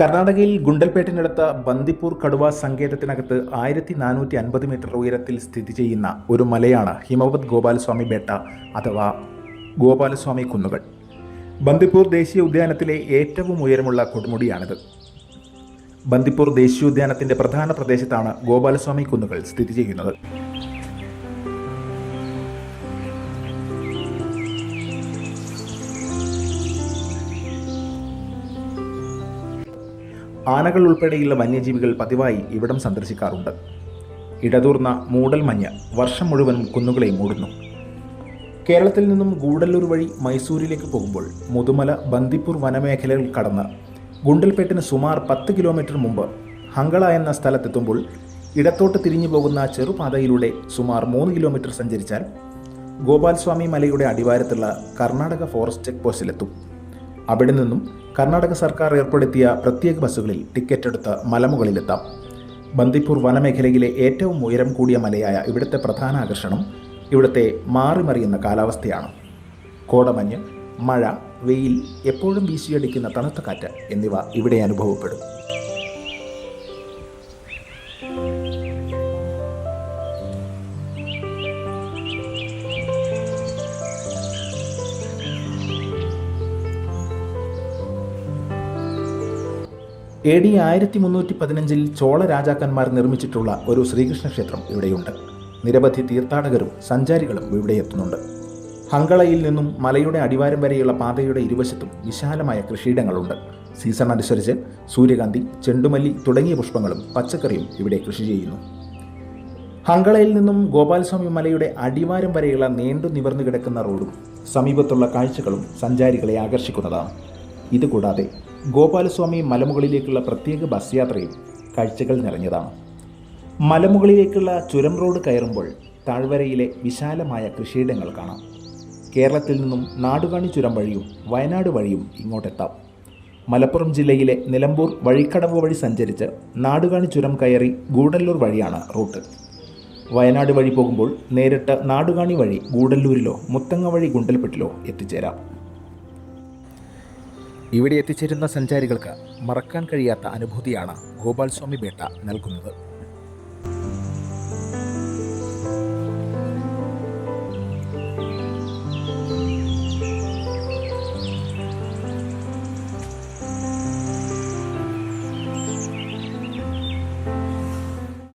കർണാടകയിൽ ഗുണ്ടൽപേട്ടിനടുത്ത ബന്ദിപ്പൂർ കടുവ സങ്കേതത്തിനകത്ത് ആയിരത്തി നാനൂറ്റി അൻപത് മീറ്റർ ഉയരത്തിൽ സ്ഥിതി ചെയ്യുന്ന ഒരു മലയാണ് ഹിമവത് ഗോപാലസ്വാമി ബേട്ട അഥവാ ഗോപാലസ്വാമി കുന്നുകൾ. ബന്ദിപ്പൂർ ദേശീയ ഉദ്യാനത്തിലെ ഏറ്റവും ഉയരമുള്ള കൊടുമുടിയാണിത്. ബന്ദിപ്പൂർ ദേശീയോദ്യാനത്തിന്റെ പ്രധാന പ്രദേശത്താണ് ഗോപാലസ്വാമി കുന്നുകൾ സ്ഥിതി ചെയ്യുന്നത്. ആനകൾ ഉൾപ്പെടെയുള്ള വന്യജീവികൾ പതിവായി ഇവിടം സന്ദർശിക്കാറുണ്ട്. ഇടതൂർന്ന മൂടൽ മഞ്ഞ് വർഷം മുഴുവനും കുന്നുകളെ മൂടുന്നു. കേരളത്തിൽ നിന്നും ഗൂഡല്ലൂർ വഴി മൈസൂരിലേക്ക് പോകുമ്പോൾ മുതുമല ബന്ദിപ്പൂർ വനമേഖലകൾ കടന്ന് ഗുണ്ടൽപേട്ടിന് സുമാർ പത്ത് കിലോമീറ്റർ മുമ്പ് ഹങ്കള എന്ന സ്ഥലത്തെത്തുമ്പോൾ ഇടത്തോട്ട് തിരിഞ്ഞു പോകുന്ന ചെറുപാതയിലൂടെ സുമാർ മൂന്ന് കിലോമീറ്റർ സഞ്ചരിച്ചാൽ ഗോപാൽസ്വാമി മലയുടെ അടിവാരത്തുള്ള കർണാടക ഫോറസ്റ്റ് ചെക്ക് പോസ്റ്റിലെത്തും അവിടെ നിന്നും കർണാടക സർക്കാർ ഏർപ്പെടുത്തിയ പ്രത്യേക ബസ്സുകളിൽ ടിക്കറ്റ് എടുത്ത് മലമുകളിലെത്താം. ബന്ദിപ്പൂർ വനമേഖലയിലെ ഏറ്റവും ഉയരം കൂടിയ മലയായ ഇവിടുത്തെ പ്രധാന ആകർഷണം ഇവിടുത്തെ മാറിമറിയുന്ന കാലാവസ്ഥയാണ്. കോടമഞ്ഞ് മഴ വെയിൽ എപ്പോഴും വീശിയടിക്കുന്ന തണുത്ത കാറ്റ് എന്നിവ ഇവിടെ അനുഭവപ്പെടും. എ ഡി ആയിരത്തി മുന്നൂറ്റി പതിനഞ്ചിൽ ചോള രാജാക്കന്മാർ നിർമ്മിച്ചിട്ടുള്ള ഒരു ശ്രീകൃഷ്ണ ക്ഷേത്രം ഇവിടെയുണ്ട്. നിരവധി തീർത്ഥാടകരും സഞ്ചാരികളും ഇവിടെ എത്തുന്നുണ്ട്. ഹങ്കളയിൽ നിന്നും മലയുടെ അടിവാരം വരെയുള്ള പാതയുടെ ഇരുവശത്തും വിശാലമായ കൃഷിയിടങ്ങളുണ്ട്. സീസൺ അനുസരിച്ച് സൂര്യകാന്തി ചെണ്ടുമല്ലി തുടങ്ങിയ പുഷ്പങ്ങളും പച്ചക്കറിയും ഇവിടെ കൃഷി ചെയ്യുന്നു. ഹങ്കളയിൽ നിന്നും ഗോപാലസ്വാമി മലയുടെ അടിവാരം വരെയുള്ള നീണ്ടു നിവർന്നു കിടക്കുന്ന റോഡും സമീപത്തുള്ള കാഴ്ചകളും സഞ്ചാരികളെ ആകർഷിക്കുന്നതാണ്. ഇതുകൂടാതെ ഗോപാലസ്വാമി മലമുകളിലേക്കുള്ള പ്രത്യേക ബസ് യാത്രയും കാഴ്ചകൾ നിറഞ്ഞതാണ്. മലമുകളിലേക്കുള്ള ചുരം റോഡ് കയറുമ്പോൾ താഴ്വരയിലെ വിശാലമായ കൃഷിയിടങ്ങൾ കാണാം. കേരളത്തിൽ നിന്നും നാടുകാണി ചുരം വഴിയും വയനാട് വഴിയും ഇങ്ങോട്ടെത്താം. മലപ്പുറം ജില്ലയിലെ നിലമ്പൂർ വഴിക്കടവ് വഴി സഞ്ചരിച്ച് നാടുകാണി ചുരം കയറി ഗൂഡല്ലൂർ വഴിയാണ് റൂട്ട്. വയനാട് വഴി പോകുമ്പോൾ നേരിട്ട് നാടുകാണി വഴി ഗൂഡല്ലൂരിലോ മുത്തങ്ങ വഴി ഗുണ്ടൽപ്പെട്ടിലോ എത്തിച്ചേരാം. ഇവിടെ എത്തിച്ചേരുന്ന സഞ്ചാരികൾക്ക് മറക്കാൻ കഴിയാത്ത അനുഭൂതിയാണ് ഗോപാൽസ്വാമി ബേട്ട നൽകുന്നത്.